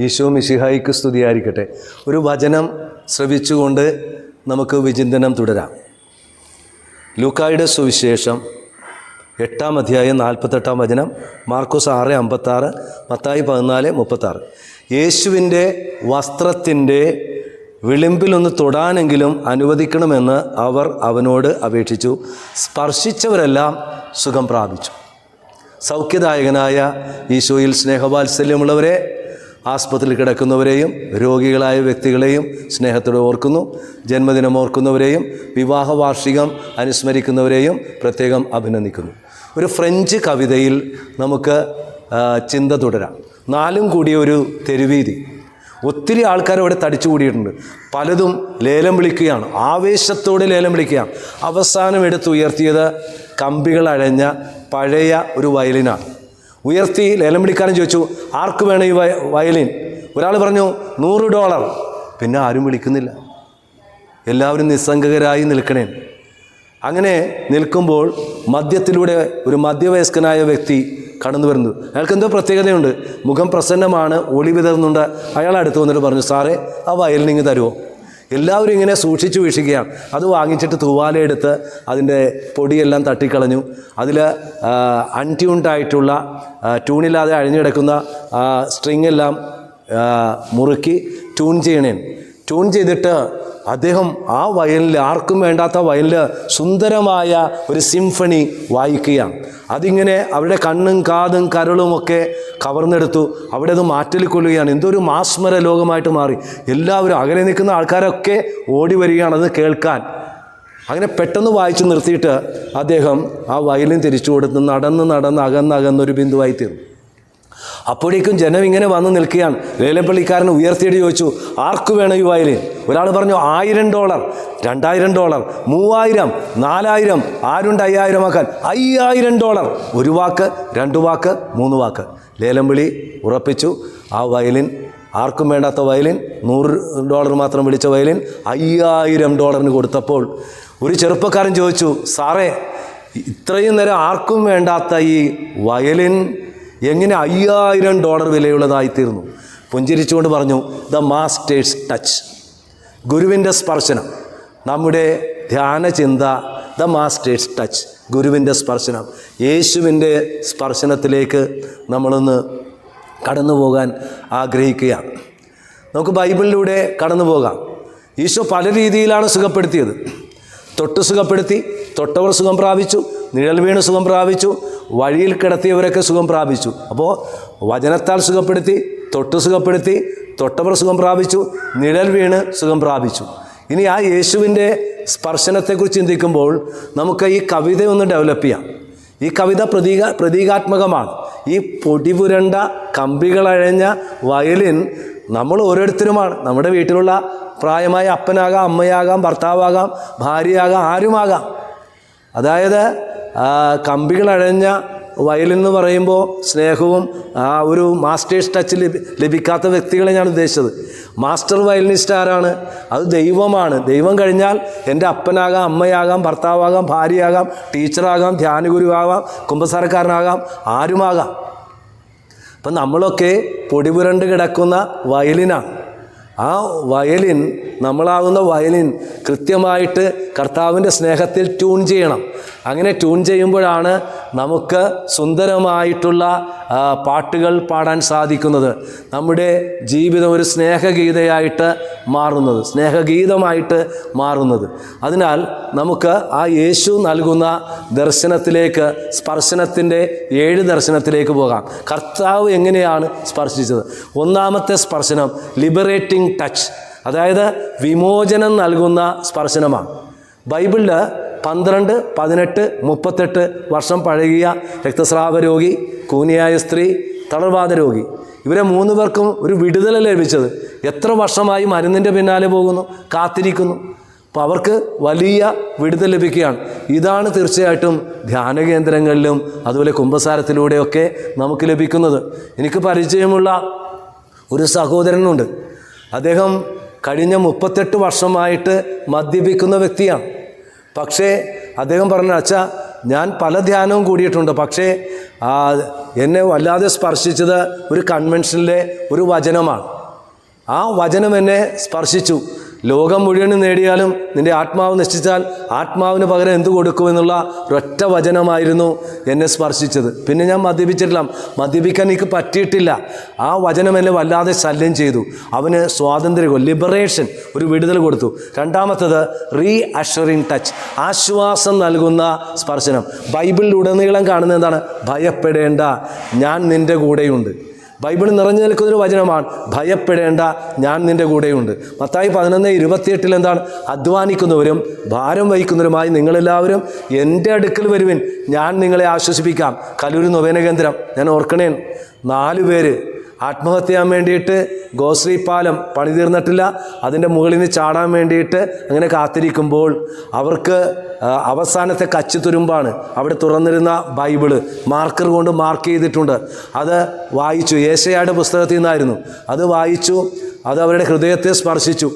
ഈശോ മിശിഹായിക്ക് സ്തുതിയായിരിക്കട്ടെ. ഒരു വചനം ശ്രവിച്ചുകൊണ്ട് നമുക്ക് വിചിന്തനം തുടരാം. ലൂക്കായുടെ സുവിശേഷം എട്ടാം അധ്യായം നാൽപ്പത്തെട്ടാം വചനം മാർക്കോസ് ആറ് അമ്പത്താറ് മത്തായി പതിനാല് മുപ്പത്താറ്. യേശുവിന്റെ വസ്ത്രത്തിന്റെ വിളിമ്പിലൊന്ന് തൊടാനെങ്കിലും അനുവദിക്കണമെന്ന് അവർ അവനോട് അപേക്ഷിച്ചു. സ്പർശിച്ചവരെല്ലാം സുഖം പ്രാപിച്ചു. സൗഖ്യദായകനായ ഈശോയിൽ സ്നേഹവാത്സല്യമുള്ളവരെ ആസ്പത്രിയിൽ കിടക്കുന്നവരെയും രോഗികളായ വ്യക്തികളെയും സ്നേഹത്തോടെ ഓർക്കുന്നു. ജന്മദിനം ഓർക്കുന്നവരെയും വിവാഹ വാർഷികം അനുസ്മരിക്കുന്നവരെയും പ്രത്യേകം അഭിനന്ദിക്കുന്നു. ഒരു ഫ്രഞ്ച് കവിതയിൽ നമുക്ക് ചിന്ത തുടരാം. നാലും കൂടിയ ഒരു തെരുവീതി. ഒത്തിരി ആൾക്കാർ അവിടെ തടിച്ചു കൂടിയിട്ടുണ്ട്. പലതും ലേലം വിളിക്കുകയാണ്. ആവേശത്തോടെ ലേലം വിളിക്കുകയാണ്. അവസാനം എടുത്തുയർത്തിയത് കമ്പികൾ അഴഞ്ഞ പഴയ ഒരു വയലിനാണ്. ഉയർത്തി ലേലം പിടിക്കാനും ചോദിച്ചു ആർക്ക് വേണം ഈ വയലിൻ? ഒരാൾ പറഞ്ഞു നൂറ് ഡോളർ. പിന്നെ ആരും വിളിക്കുന്നില്ല. എല്ലാവരും നിസ്സംഗകരായി നിൽക്കണേ. അങ്ങനെ നിൽക്കുമ്പോൾ മദ്യത്തിലൂടെ ഒരു മധ്യവയസ്കനായ വ്യക്തി കടന്നു വരുന്നു. അയാൾക്ക് എന്തോ പ്രത്യേകതയുണ്ട്. മുഖം പ്രസന്നമാണ് ഒളി വിതറുന്നുണ്ട്. അയാൾ അടുത്ത് വന്നിട്ട് പറഞ്ഞു സാറേ ആ വയലിനിങ് തരുമോ എല്ലാവരും ഇങ്ങനെ സൂക്ഷിച്ചു വീക്ഷിക്കുകയാണ്. അത് വാങ്ങിച്ചിട്ട് തൂവാലയെടുത്ത് അതിന്റെ പൊടിയെല്ലാം തട്ടിക്കളഞ്ഞു. അതിൽ അൺട്യൂൺഡായിട്ടുള്ള ട്യൂണില്ലാതെ അഴിഞ്ഞിടക്കുന്ന സ്ട്രിങ് എല്ലാം മുറുക്കി ട്യൂൺ ചെയ്യണേ ട്യൂൺ ചെയ്തിട്ട് അദ്ദേഹം ആ വയലിൽ ആർക്കും വേണ്ടാത്ത വയലിൽ സുന്ദരമായ ഒരു സിംഫണി വായിക്കുകയാണ്. അതിങ്ങനെ അവരുടെ കണ്ണും കാതും കരളും ഒക്കെ കവർന്നെടുത്തു. അവിടെ അത് മാറ്റലിക്കൊള്ളുകയാണ് എന്തോ എന്തൊരു മാസ്മര ലോകമായിട്ട് മാറി. എല്ലാവരും അകലെ നിൽക്കുന്ന ആൾക്കാരൊക്കെ ഓടി വരികയാണ് അത് കേൾക്കാൻ. അങ്ങനെ പെട്ടെന്ന് വായിച്ചു നിർത്തിയിട്ട് അദ്ദേഹം ആ വയലിൻ തിരിച്ചു കൊടുത്ത് നടന്ന് നടന്ന് അകന്നകന്നൊരു ബിന്ദുവായി തീർന്നു. അപ്പോഴേക്കും ജനം ഇങ്ങനെ വന്ന് നിൽക്കുകയാണ്. ലേലപ്പള്ളിക്കാരൻ ഉയർത്തിയിട്ട് ചോദിച്ചു ആർക്ക് വേണം ഈ വയലിൻ ഒരാൾ പറഞ്ഞു ആയിരം ഡോളർ രണ്ടായിരം ഡോളർ മൂവായിരം നാലായിരം ആരുണ്ട് അയ്യായിരം ആക്കാൻ? അയ്യായിരം ഡോളർ ഒരു വാക്ക് രണ്ട് വാക്ക് മൂന്ന് വാക്ക്. ലേലം വിളി ഉറപ്പിച്ചു ആ വയലിൻ ആർക്കും വേണ്ടാത്ത വയലിൻ നൂറ് ഡോളർ മാത്രം വിളിച്ച വയലിൻ അയ്യായിരം ഡോളറിന് കൊടുത്തപ്പോൾ ഒരു ചെറുപ്പക്കാരൻ ചോദിച്ചു സാറേ ഇത്രയും നേരം ആർക്കും വേണ്ടാത്ത ഈ വയലിൻ എങ്ങനെ അയ്യായിരം ഡോളർ വിലയുള്ളതായിത്തീർന്നു പുഞ്ചിരിച്ചുകൊണ്ട് പറഞ്ഞു ദ മാസ്റ്റേഴ്സ് ടച്ച്. ഗുരുവിന്റെ സ്പർശനം. നമ്മുടെ ധ്യാന ചിന്ത ദ മാസ്റ്റേഴ്സ് ടച്ച്. ഗുരുവിന്റെ സ്പർശനം. യേശുവിന്റെ സ്പർശനത്തിലേക്ക് നമ്മളൊന്ന് കടന്നു പോകാൻ ആഗ്രഹിക്കുകയാണ്. നമുക്ക് ബൈബിളിലൂടെ കടന്നു പോകാം. ഈശോ പല രീതിയിലാണ് സുഖപ്പെടുത്തിയത്. തൊട്ട് സുഖപ്പെടുത്തി തൊട്ടവർ സുഖം പ്രാപിച്ചു നിഴൽ വീണ് സുഖം പ്രാപിച്ചു വഴിയിൽ കിടത്തിയവരൊക്കെ സുഖം പ്രാപിച്ചു. അപ്പോൾ വചനത്താൽ സുഖപ്പെടുത്തി തൊട്ട് സുഖപ്പെടുത്തി തൊട്ടവർ സുഖം പ്രാപിച്ചു നിഴൽ വീണ് സുഖം പ്രാപിച്ചു. ഇനി ആ യേശുവിന്റെ സ്പർശനത്തെക്കുറിച്ച് ചിന്തിക്കുമ്പോൾ നമുക്ക് ഈ കവിത ഒന്ന് ഡെവലപ്പ് ചെയ്യാം. ഈ കവിത പ്രതീക പ്രതീകാത്മകമാണ്. ഈ പൊടിപുരണ്ട കമ്പികളഴഞ്ഞ വയലിൻ നമ്മൾ ഓരോരുത്തരുമാണ്. നമ്മുടെ വീട്ടിലുള്ള പ്രായമായ അപ്പനാകാം അമ്മയാകാം ഭർത്താവാകാം ഭാര്യയാകാം ആരുമാകാം. അതായത് കമ്പികളഴഞ്ഞ വയലെന്ന് പറയുമ്പോൾ സ്നേഹവും ആ ഒരു മാസ്റ്റേഴ്സ് ടച്ച് ലഭി ലഭിക്കാത്ത വ്യക്തികളെ ഞാൻ ഉദ്ദേശിച്ചത്. മാസ്റ്റർ വയലിനിസ്റ്റ് ആരാണ്? അത് ദൈവമാണ്. ദൈവം കഴിഞ്ഞാൽ എന്റെ അപ്പനാകാം അമ്മയാകാം ഭർത്താവാകാം ഭാര്യയാകാം ടീച്ചറാകാം ധ്യാനഗുരുവാകാം കുമ്പസാരക്കാരനാകാം ആരുമാകാം. അപ്പം നമ്മളൊക്കെ പൊടിപുരണ്ട് കിടക്കുന്ന വയലിനാണ് ആ വയലിൻ നമ്മളാകുന്ന വയലിൻ കൃത്യമായിട്ട് കർത്താവിന്റെ സ്നേഹത്തിൽ ട്യൂൺ ചെയ്യണം. അങ്ങനെ ട്യൂൺ ചെയ്യുമ്പോഴാണ് നമുക്ക് സുന്ദരമായിട്ടുള്ള പാട്ടുകൾ പാടാൻ സാധിക്കുന്നത് നമ്മുടെ ജീവിതം ഒരു സ്നേഹഗീതയായിട്ട് മാറുന്നത് സ്നേഹഗീതമായിട്ട് മാറുന്നത്. അതിനാൽ നമുക്ക് ആ യേശു നൽകുന്ന ദർശനത്തിലേക്ക് സ്പർശനത്തിന്റെ ഏഴ് ദർശനത്തിലേക്ക് പോകാം. കർത്താവ് എങ്ങനെയാണ് സ്പർശിച്ചത്? ഒന്നാമത്തെ സ്പർശനം ലിബറേറ്റിംഗ് ടച്ച് അതായത് വിമോചനം നൽകുന്ന സ്പർശനമാണ്. ബൈബിളിൽ പന്ത്രണ്ട് പതിനെട്ട് മുപ്പത്തെട്ട് വർഷം പഴകിയ രക്തസ്രാവ രോഗി കൂനിയായ സ്ത്രീ തളർവാദ രോഗി. ഇവരെ മൂന്ന് പേർക്കും ഒരു വിടുതൽ ലഭിച്ചത്? എത്ര വർഷമായി മരുന്നിന്റെ പിന്നാലെ പോകുന്നു കാത്തിരിക്കുന്നു. അപ്പോൾ അവർക്ക് വലിയ വിടുതൽ ലഭിക്കുകയാണ്. ഇതാണ് തീർച്ചയായിട്ടും ധ്യാന കേന്ദ്രങ്ങളിലും അതുപോലെ കുംഭസാരത്തിലൂടെയൊക്കെ നമുക്ക് ലഭിക്കുന്നത്. എനിക്ക് പരിചയമുള്ള ഒരു സഹോദരനുണ്ട്. അദ്ദേഹം കഴിഞ്ഞ മുപ്പത്തെട്ട് വർഷമായിട്ട് മദ്യപിക്കുന്ന വ്യക്തിയാണ്. പക്ഷേ അദ്ദേഹം പറഞ്ഞ അച്ഛ ഞാൻ പല ധ്യാനവും കൂടിയിട്ടുണ്ട്. പക്ഷേ എന്നെ വല്ലാതെ സ്പർശിച്ചത് ഒരു കൺവെൻഷനിലെ ഒരു വചനമാണ്. ആ വചനം എന്നെ സ്പർശിച്ചു. ലോകം മുഴുവനും നേടിയാലും നിന്റെ ആത്മാവ് നശിച്ചാൽ ആത്മാവിന് പകരം എന്ത് കൊടുക്കുമെന്നുള്ള ഒറ്റ വചനമായിരുന്നു എന്നെ സ്പർശിച്ചത്. പിന്നെ ഞാൻ മദ്യപിച്ചിട്ടില്ല. മദ്യപിക്കാൻ എനിക്ക് പറ്റിയിട്ടില്ല. ആ വചനം എന്നെ വല്ലാതെ ശല്യം ചെയ്തു. അവന് സ്വാതന്ത്ര്യം ലിബറേഷൻ ഒരു വിടുതൽ കൊടുത്തു. രണ്ടാമത്തത് റീ അഷറിങ് ടച്ച് ആശ്വാസം നൽകുന്ന സ്പർശനം. ബൈബിളിലുടനീളം കാണുന്നത് എന്താണ്? ഭയപ്പെടേണ്ട. ഞാൻ നിന്റെ കൂടെയുണ്ട്. ബൈബിൾ നിറഞ്ഞു നിൽക്കുന്നൊരു വചനമാണ് ഭയപ്പെടേണ്ട ഞാൻ നിന്റെ കൂടെയുണ്ട്. മത്തായി പതിനൊന്ന് ഇരുപത്തിയെട്ടിൽ എന്താണ്? അധ്വാനിക്കുന്നവരും ഭാരം വഹിക്കുന്നവരുമായി നിങ്ങളെല്ലാവരും എന്റെ അടുക്കൽ വരുവിൻ ഞാൻ നിങ്ങളെ ആശ്വസിപ്പിക്കാം. കലൂർ നൊവേന കേന്ദ്രം ഞാൻ ഓർക്കണേൻ നാലു പേര് ആത്മഹത്യ ചെയ്യാൻ വേണ്ടിയിട്ട് ഗോശ്രീ പാലം പണി തീർന്നിട്ടില്ല അതിന്റെ മുകളിൽ നിന്ന് ചാടാൻ വേണ്ടിയിട്ട് അങ്ങനെ കാത്തിരിക്കുമ്പോൾ അവർക്ക് അവസാനത്തെ കച്ചു തുരുമ്പാണ്. അവിടെ തുറന്നിരുന്ന ബൈബിൾ മാർക്കർ കൊണ്ട് മാർക്ക് ചെയ്തിട്ടുണ്ട്. അത് വായിച്ചു. ഏശയുടെ പുസ്തകത്തിൽ നിന്നായിരുന്നു. അത് വായിച്ചു. അത് അവരുടെ ഹൃദയത്തെ സ്പർശിച്ചു.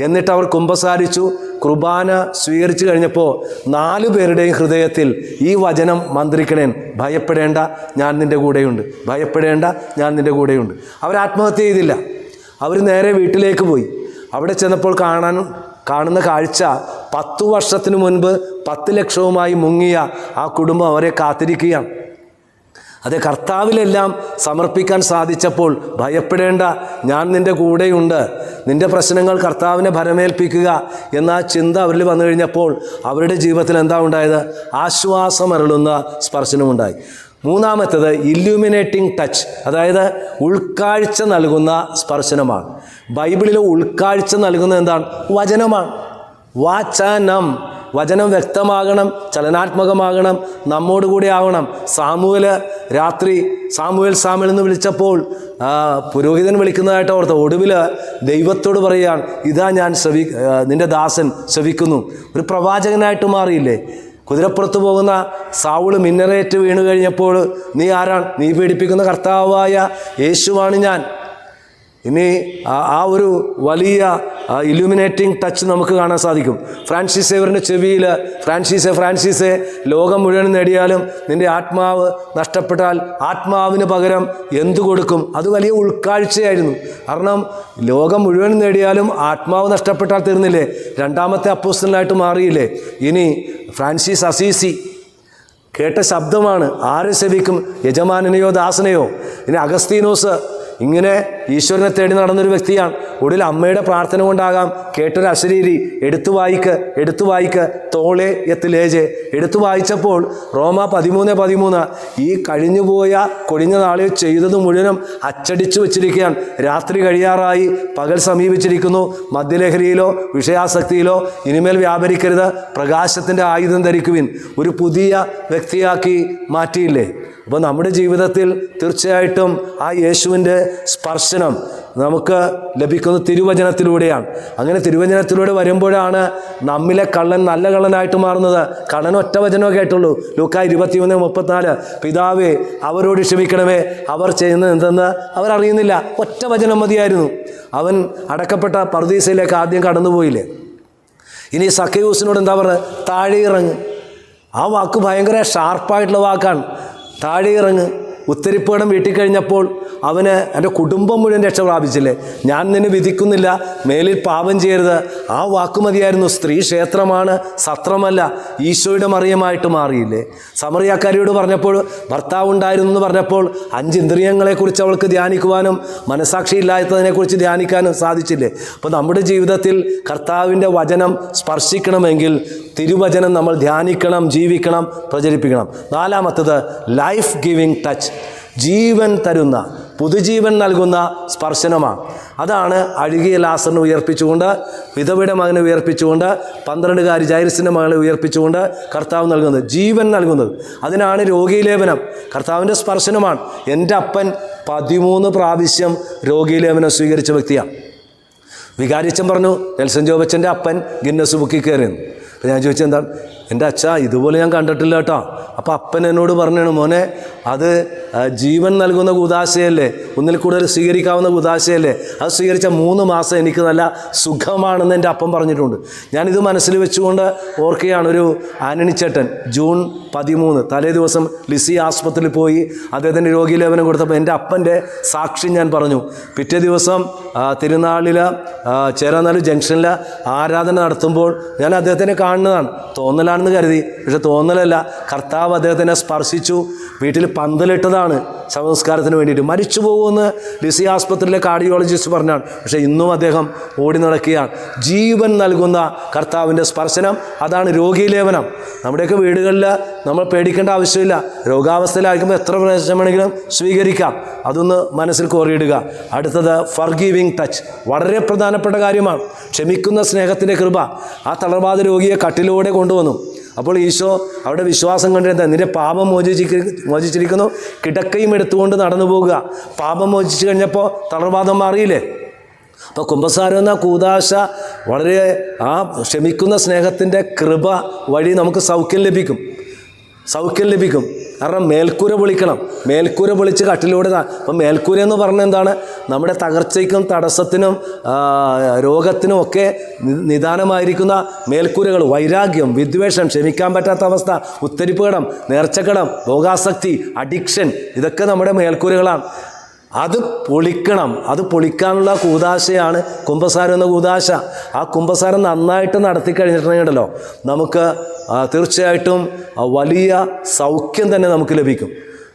എന്നിട്ട് അവർ കുമ്പസാരിച്ചു. കുർബാന സ്വീകരിച്ചു കഴിഞ്ഞപ്പോൾ നാലു പേരുടെയും ഹൃദയത്തിൽ ഈ വചനം മന്ത്രിക്കണേൻ ഭയപ്പെടേണ്ട ഞാൻ നിന്റെ കൂടെയുണ്ട്. ഭയപ്പെടേണ്ട ഞാൻ നിന്റെ കൂടെയുണ്ട്. അവർ ആത്മഹത്യ ചെയ്തില്ല. അവർ നേരെ വീട്ടിലേക്ക് പോയി. അവിടെ ചെന്നപ്പോൾ കാണാൻ കാണുന്ന കാഴ്ച പത്തു വർഷത്തിനു മുൻപ് പത്ത് ലക്ഷവുമായി മുങ്ങിയ ആ കുടുംബം അവരെ കാത്തിരിക്കുകയാണ്. അത് കർത്താവിലെല്ലാം സമർപ്പിക്കാൻ സാധിച്ചപ്പോൾ ഭയപ്പെടേണ്ട ഞാൻ നിന്റെ കൂടെയുണ്ട്. നിന്റെ പ്രശ്നങ്ങൾ കർത്താവിനെ ഭരമേൽപ്പിക്കുക എന്ന ചിന്ത അവരിൽ വന്നു കഴിഞ്ഞപ്പോൾ അവരുടെ ജീവിതത്തിൽ എന്താ ഉണ്ടായത്? ആശ്വാസമരുളുന്ന സ്പർശനമുണ്ടായി മൂന്നാമത്തേത് ഇല്യൂമിനേറ്റിംഗ് ടച്ച് അതായത് ഉൾക്കാഴ്ച നൽകുന്ന സ്പർശനമാണ്. ബൈബിളിലെ ഉൾക്കാഴ്ച നൽകുന്നത് എന്താണ്? വചനമാണ്. വാചനം. വചനം വ്യക്തമാകണം ചലനാത്മകമാകണം നമ്മോട് കൂടെ ആവണം. സാമൂഹ്യ രാത്രി സാമുവേൽ സാമുവൽ എന്ന് വിളിച്ചപ്പോൾ പുരോഹിതൻ വിളിക്കുന്നതായിട്ട് ഓർത്ത് ഒടുവിൽ ദൈവത്തോട് പറയുകയാണ് ഇതാ ഞാൻ ശ്രവി നിന്റെ ദാസൻ ശ്രവിക്കുന്നു. ഒരു പ്രവാചകനായിട്ട് മാറിയില്ലേ? കുതിരപ്പുറത്ത് പോകുന്ന സാവുൾ മിന്നറേറ്റ് വീണു കഴിഞ്ഞപ്പോൾ നീ ആരാണ്? നീ പീഡിപ്പിക്കുന്ന കർത്താവായ യേശുവാണ് ഞാൻ. ഇനി ആ ഒരു വലിയ ഇലുമിനേറ്റിംഗ് ടച്ച് നമുക്ക് കാണാൻ സാധിക്കും. ഫ്രാൻസിസ് സേവറിന്റെ ചെവിയിൽ ഫ്രാൻസിസ് ഫ്രാൻസിസ് ലോകം മുഴുവൻ നേടിയാലും നിന്റെ ആത്മാവ് നഷ്ടപ്പെട്ടാൽ ആത്മാവിന് പകരം എന്തു കൊടുക്കും? അത് വലിയ ഉൾക്കാഴ്ചയായിരുന്നു. കാരണം ലോകം മുഴുവൻ നേടിയാലും ആത്മാവ് നഷ്ടപ്പെട്ടാൽ തീർന്നില്ലേ? രണ്ടാമത്തെ അപ്പോസ്റ്റലായിട്ട് മാറിയില്ലേ? ഇനി ഫ്രാൻസിസ് അസീസി കേട്ട ശബ്ദമാണ് ആരെ സേവിക്കും? യജമാനനെയോ ദാസനെയോ? ഇനി അഗസ്തീനോസ് ഇങ്ങനെ ഈശ്വരനെ തേടി നടന്നൊരു വ്യക്തിയാണ്. ഒടുവിൽ അമ്മയുടെ പ്രാർത്ഥന കൊണ്ടാകാം. കേട്ടൊരു അശരീരി എടുത്തു വായിക്ക് എടുത്തു വായിക്ക് തോളെ എത്തിലേജെ എടുത്തു വായിച്ചപ്പോൾ റോമ പതിമൂന്ന് പതിമൂന്ന് ഈ കഴിഞ്ഞുപോയ കൊഴിഞ്ഞ നാളിൽ ചെയ്തത് മുഴുവനും അച്ചടിച്ചു വെച്ചിരിക്കുകയാണ്. രാത്രി കഴിയാറായി പകൽ സമീപിച്ചിരിക്കുന്നു. മദ്യലഹരിയിലോ വിഷയാസക്തിയിലോ ഇനിമേൽ വ്യാപരിക്കരുത്. പ്രകാശത്തിന്റെ ആയുധം ധരിക്കുവിൻ. ഒരു പുതിയ വ്യക്തിയാക്കി മാറ്റിയില്ലേ? അപ്പോൾ നമ്മുടെ ജീവിതത്തിൽ തീർച്ചയായിട്ടും ആ യേശുവിന്റെ സ്പർശനം നമുക്ക് ലഭിക്കുന്നത് തിരുവചനത്തിലൂടെയാണ്. അങ്ങനെ തിരുവചനത്തിലൂടെ വരുമ്പോഴാണ് നമ്മിലെ കള്ളൻ നല്ല കള്ളനായിട്ട് മാറുന്നത്. കള്ളൻ ഒറ്റ വചനമേ കേട്ടുള്ളൂ. ലൂക്ക ഇരുപത്തിമൂന്ന് മുപ്പത്തിനാല്. പിതാവേ അവരോട് ക്ഷമിക്കണമേ. അവർ ചെയ്യുന്നത് എന്തെന്ന് അവരറിയുന്നില്ല ഒറ്റ വചനം മതിയായിരുന്നു. അവൻ അടക്കപ്പെട്ട പർദീസയിലേക്ക് ആദ്യം കടന്നുപോയില്ലേ? ഇനി സക്കയൂസിനോട് എന്താ പറയുക? താഴെ ഇറങ്ങ്. ആ വാക്ക് ഭയങ്കര ഷാർപ്പായിട്ടുള്ള വാക്കാണ്. താഴെ ഇറങ്ങ്. ഉത്തരിപ്പേടം വീട്ടിൽ കഴിഞ്ഞപ്പോൾ അവന് എന്റെ കുടുംബം മുഴുവൻ രക്ഷ പ്രാപിച്ചില്ലേ? ഞാൻ നിന്നെ വിധിക്കുന്നില്ല മേലിൽ പാപം ചെയ്യരുത്. ആ വാക്കുമതിയായിരുന്നു സ്ത്രീ ക്ഷേത്രമാണ് സത്രമല്ല ഈശോയുടെ മറിയമായിട്ട് മാറിയില്ലേ? സമറിയാക്കാരിയോട് പറഞ്ഞപ്പോൾ ഭർത്താവ് ഉണ്ടായിരുന്നു എന്ന് പറഞ്ഞപ്പോൾ അഞ്ച് ഇന്ദ്രിയങ്ങളെക്കുറിച്ച് അവൾക്ക് ധ്യാനിക്കുവാനും മനസാക്ഷി ഇല്ലാത്തതിനെക്കുറിച്ച് ധ്യാനിക്കാനും സാധിച്ചില്ലേ? അപ്പോൾ നമ്മുടെ ജീവിതത്തിൽ കർത്താവിന്റെ വചനം സ്പർശിക്കണമെങ്കിൽ തിരുവചനം നമ്മൾ ധ്യാനിക്കണം ജീവിക്കണം പ്രചരിപ്പിക്കണം. നാലാമത്തത് ലൈഫ് ഗിവിങ് ടച്ച് ജീവൻ തരുന്ന പുതുജീവൻ നൽകുന്ന സ്പർശനമാണ്. അതാണ് അഴുകിയ ലാസറിനെ ഉയർപ്പിച്ചുകൊണ്ട് വിധവയുടെ മകനെ ഉയർപ്പിച്ചുകൊണ്ട് പന്ത്രണ്ടുകാരി ജൈരസിന്റെ മകനെ ഉയർപ്പിച്ചുകൊണ്ട് കർത്താവ് നൽകുന്നത് ജീവൻ നൽകുന്നത്. അതിനാണ് രോഗീലേപനം. കർത്താവിന്റെ സ്പർശനമാണ്. എന്റെ അപ്പൻ പതിമൂന്ന് പ്രാവശ്യം രോഗീലേപനം സ്വീകരിച്ച വ്യക്തിയാണ്. വികാരിച്ചൻ പറഞ്ഞു നെൽസൺ ജോബച്ചന്റെ അപ്പൻ ഗിന്നസ് ബുക്കിൽ കയറിയിരുന്നു. ഞാൻ ചോദിച്ചത് എന്താണ്? എന്റെ അച്ഛ ഇതുപോലെ ഞാൻ കണ്ടിട്ടില്ല കേട്ടോ. അപ്പോൾ അപ്പൻ എന്നോട് പറഞ്ഞാണ് മോനെ അത് ജീവൻ നൽകുന്ന കുതാശയല്ലേ ഒന്നിൽ കൂടുതൽ സ്വീകരിക്കാവുന്ന കുതാശയല്ലേ അത് സ്വീകരിച്ച മൂന്ന് മാസം എനിക്ക് നല്ല സുഖമാണെന്ന് എന്റെ അപ്പം പറഞ്ഞിട്ടുണ്ട്. ഞാനിത് മനസ്സിൽ വെച്ചുകൊണ്ട് ഓർക്കുകയാണ് ഒരു ആനണിച്ചേട്ടൻ ജൂൺ പതിമൂന്ന്. തലേ ദിവസം ലിസി ആസ്പത്രിയിൽ പോയി അദ്ദേഹത്തിന്റെ രോഗീലേപനം കൊടുത്തപ്പോൾ എന്റെ അപ്പന്റെ സാക്ഷി ഞാൻ പറഞ്ഞു. പിറ്റേ ദിവസം തിരുനാളിൽ ചേരാനാല് ജംഗ്ഷനിൽ ആരാധന നടത്തുമ്പോൾ ഞാൻ അദ്ദേഹത്തിനെ കാണുന്നതാണ്. തോന്നലാണെന്ന് കരുതി. പക്ഷെ തോന്നലല്ല. കർത്താവ് അദ്ദേഹത്തിനെ സ്പർശിച്ചു. വീട്ടിൽ പന്തലിട്ടതാണ് ശവസംസ്കാരത്തിന് വേണ്ടിയിട്ട്. മരിച്ചു പോകുമെന്ന് ലിസി ആസ്പത്രിയിലെ കാർഡിയോളജിസ്റ്റ് പറഞ്ഞാണ്. പക്ഷേ ഇന്നും അദ്ദേഹം ഓടി നടക്കുകയാണ്. ജീവൻ നൽകുന്ന കർത്താവിന്റെ സ്പർശനം അതാണ് രോഗീലേപനം നമ്മുടെയൊക്കെ വീടുകളിൽ നമ്മൾ പേടിക്കേണ്ട ആവശ്യമില്ല. രോഗാവസ്ഥയിലായിരിക്കുമ്പോൾ എത്ര പ്രശ്നം വേണമെങ്കിലും സ്വീകരിക്കാം. അതൊന്ന് മനസ്സിൽ കോറിയിടുക. അടുത്തത് ഫർഗീവിങ് ടച്ച് വളരെ പ്രധാനപ്പെട്ട കാര്യമാണ്. ക്ഷമിക്കുന്ന സ്നേഹത്തിന്റെ കൃപ. ആ തളർവാദ രോഗിയെ കട്ടിലൂടെ കൊണ്ടുവന്നു. അപ്പോൾ ഈശോ അവിടെ വിശ്വാസം കണ്ടിരുന്ന നിന്റെ പാപം മോചിച്ചി മോചിച്ചിരിക്കുന്നു. കിടക്കയും എടുത്തുകൊണ്ട് നടന്നു പോകുക. പാപം മോചിച്ചു കഴിഞ്ഞപ്പോൾ തളർവാദം മാറിയില്ലേ? അപ്പോൾ കുംഭസാരം കൂതാശ വളരെ ആ ക്ഷമിക്കുന്ന സ്നേഹത്തിന്റെ കൃപ വഴി നമുക്ക് സൗഖ്യം ലഭിക്കും. സൗഖ്യം ലഭിക്കും. കാരണം മേൽക്കൂര പൊളിക്കണം. മേൽക്കൂര പൊളിച്ച് കട്ടിലൂടെ അപ്പം മേൽക്കൂര എന്ന് പറഞ്ഞാൽ എന്താണ്? നമ്മുടെ തകർച്ചയ്ക്കും തടസ്സത്തിനും രോഗത്തിനും ഒക്കെ നിദാനമായിരിക്കുന്ന മേൽക്കൂരകൾ. വൈരാഗ്യം വിദ്വേഷം ക്ഷമിക്കാൻ പറ്റാത്ത അവസ്ഥ ഉത്തരിപ്പുകടം നേർച്ചക്കടം ഭോഗാസക്തി അഡിക്ഷൻ ഇതൊക്കെ നമ്മുടെ മേൽക്കൂരകളാണ്. അത് പൊളിക്കണം. അത് പൊളിക്കാനുള്ള കൂതാശയാണ് കുംഭസാരം എന്ന കൂതാശ. ആ കുംഭസാരം നന്നായിട്ട് നടത്തി കഴിഞ്ഞിട്ടുണ്ടെങ്കിലോ നമുക്ക് തീർച്ചയായിട്ടും വലിയ സൗഖ്യം തന്നെ നമുക്ക് ലഭിക്കും.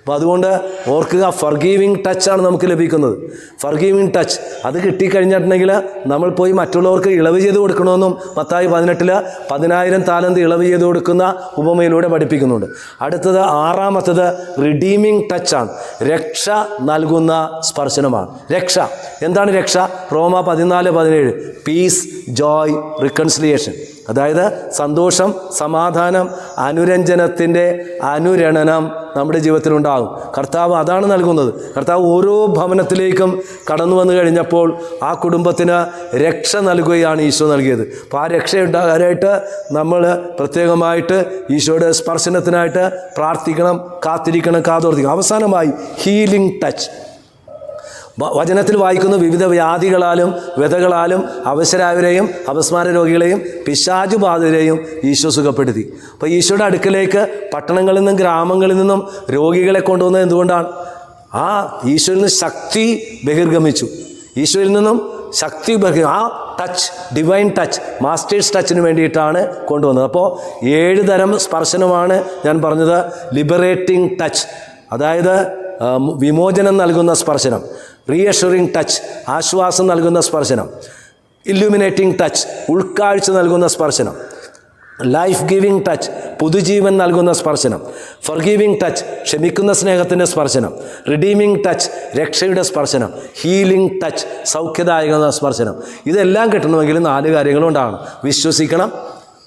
അപ്പോൾ അതുകൊണ്ട് ഓർക്കുക ഫർഗീവിങ് ടച്ചാണ് നമുക്ക് ലഭിക്കുന്നത്. ഫർഗീവിങ് ടച്ച് അത് കിട്ടിക്കഴിഞ്ഞിട്ടുണ്ടെങ്കിൽ നമ്മൾ പോയി മറ്റുള്ളവർക്ക് ഇളവ് ചെയ്ത് കൊടുക്കണമെന്നും മത്തായി പതിനെട്ടിൽ പതിനായിരം താലന്ത് ഇളവ് ചെയ്ത് കൊടുക്കുന്ന ഉപമയിലൂടെ പഠിപ്പിക്കുന്നുണ്ട്. അടുത്തത് ആറാമത്തത് റിഡീമിങ് ടച്ചാണ് രക്ഷ നൽകുന്ന സ്പർശനമാണ്. രക്ഷ. എന്താണ് രക്ഷ? റോമ പതിനാല് പതിനേഴ്. പീസ് ജോയ് റിക്കൺസിലിയേഷൻ അതായത് സന്തോഷം സമാധാനം അനുരഞ്ജനത്തിന്റെ അനുരണനം നമ്മുടെ ജീവിതത്തിലുണ്ടാകും. കർത്താവ് അതാണ് നൽകുന്നത്. കർത്താവ് ഓരോ ഭവനത്തിലേക്കും കടന്നു വന്നു കഴിഞ്ഞപ്പോൾ ആ കുടുംബത്തിന് രക്ഷ നൽകുകയാണ് ഈശോ നൽകിയത്. അപ്പോൾ ആ രക്ഷയുണ്ടാകാനായിട്ട് നമ്മൾ പ്രത്യേകമായിട്ട് ഈശോയുടെ സ്പർശനത്തിനായിട്ട് പ്രാർത്ഥിക്കണം കാത്തിരിക്കണം കാതോർത്തിക്കണം. അവസാനമായി ഹീലിംഗ് ടച്ച് വചനത്തിൽ വായിക്കുന്ന വിവിധ വ്യാധികളാലും വ്യതകളാലും അവശരായവരെയും അപസ്മാര രോഗികളെയും പിശാചു ബാധിതരെയും ഈശോ സുഖപ്പെടുത്തി. അപ്പോൾ ഈശോയുടെ അടുക്കലേക്ക് പട്ടണങ്ങളിൽ നിന്നും ഗ്രാമങ്ങളിൽ നിന്നും രോഗികളെ കൊണ്ടുവന്നത് എന്തുകൊണ്ടാണ്? ആ ഈശോയിൽ നിന്ന് ശക്തി ബഹിർഗമിച്ചു. ഈശോയിൽ നിന്നും ശക്തി ബഹിർ ആ ടച്ച് ഡിവൈൻ ടച്ച് മാസ്റ്റേഴ്സ് ടച്ചിന് വേണ്ടിയിട്ടാണ് കൊണ്ടുവന്നത്. അപ്പോൾ ഏഴ് തരം സ്പർശനമാണ് ഞാൻ പറഞ്ഞത് ലിബറേറ്റിംഗ് ടച്ച് അതായത് വിമോചനം നൽകുന്ന സ്പർശനം. റീഅഷറിങ് ടച്ച് ആശ്വാസം നൽകുന്ന സ്പർശനം ഇല്യൂമിനേറ്റിംഗ് ടച്ച് ഉൾക്കാഴ്ച നൽകുന്ന സ്പർശനം ലൈഫ് ഗിവിംഗ് ടച്ച് പുതുജീവൻ നൽകുന്ന സ്പർശനം ഫർഗീവിംഗ് ടച്ച് ക്ഷമിക്കുന്ന സ്നേഹത്തിന്റെ സ്പർശനം റിഡീമിംഗ് ടച്ച് രക്ഷയുടെ സ്പർശനം ഹീലിംഗ് ടച്ച് സൗഖ്യദായക സ്പർശനം. ഇതെല്ലാം കിട്ടണമെങ്കിൽ നാല് കാര്യങ്ങളും ഉണ്ടാകണം വിശ്വസിക്കണം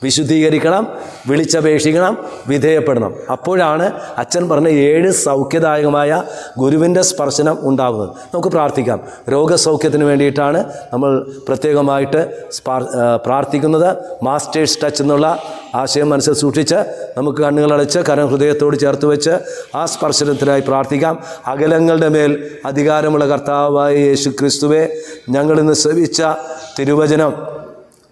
വിശുദ്ധീകരിക്കണം വിളിച്ചപേക്ഷിക്കണം വിധേയപ്പെടണം. അപ്പോഴാണ് അച്ഛൻ പറഞ്ഞ ഏഴ് സൗഖ്യദായകമായ ഗുരുവിന്റെ സ്പർശനം ഉണ്ടാകുന്നത്. നമുക്ക് പ്രാർത്ഥിക്കാം. രോഗസൗഖ്യത്തിന് വേണ്ടിയിട്ടാണ് നമ്മൾ പ്രത്യേകമായിട്ട് പ്രാർത്ഥിക്കുന്നത്. മാസ്റ്റേഴ്സ് ടച്ച് എന്നുള്ള ആശയം മനസ്സിൽ സൂക്ഷിച്ച് നമുക്ക് കണ്ണുകളടച്ച് കരം ഹൃദയത്തോട് ചേർത്ത് വെച്ച് ആ സ്പർശനത്തിനായി പ്രാർത്ഥിക്കാം. അകലങ്ങളുടെ മേൽ അധികാരമുള്ള കർത്താവായ യേശു ക്രിസ്തുവെ ഞങ്ങളിന്ന് ശ്രവിച്ച തിരുവചനം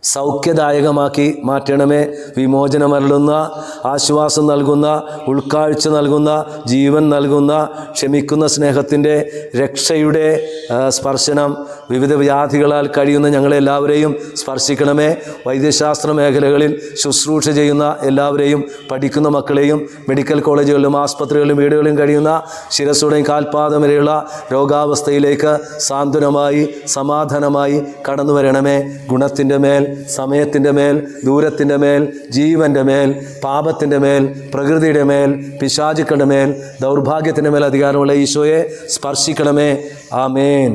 സൗഖ്യദായകമാക്കി മാറ്റണമേ. വിമോചനമരളുന്ന ആശ്വാസം നൽകുന്ന ഉൾക്കാഴ്ച നൽകുന്ന ജീവൻ നൽകുന്ന ക്ഷമിക്കുന്ന സ്നേഹത്തിന്റെ രക്ഷയുടെ സ്പർശനം വിവിധ വ്യാധികളാൽ കഴിയുന്ന ഞങ്ങളെല്ലാവരെയും സ്പർശിക്കണമേ. വൈദ്യശാസ്ത്ര മേഖലകളിൽ ശുശ്രൂഷ ചെയ്യുന്ന എല്ലാവരെയും പഠിക്കുന്ന മക്കളെയും മെഡിക്കൽ കോളേജുകളിലും ആസ്പത്രികളിലും വീടുകളിലും കഴിയുന്ന ശിരസുടേയും കാൽപാദം വരെയുള്ള രോഗാവസ്ഥയിലേക്ക് സാന്ത്വനമായി സമാധാനമായി കടന്നു വരണമേ ഗുണത്തിന്റെ മേൽ സമയത്തിന്റെ മേൽ ദൂരത്തിന്റെ മേൽ ജീവന്റെ മേൽ പാപത്തിന്റെ മേൽ പ്രകൃതിയുടെ മേൽ പിശാചുക്കളുടെ മേൽ ദൗർഭാഗ്യത്തിന്റെ മേൽ അധികാരമുള്ള ഈശോയെ സ്പർശിക്കണമേ. ആമേൻ.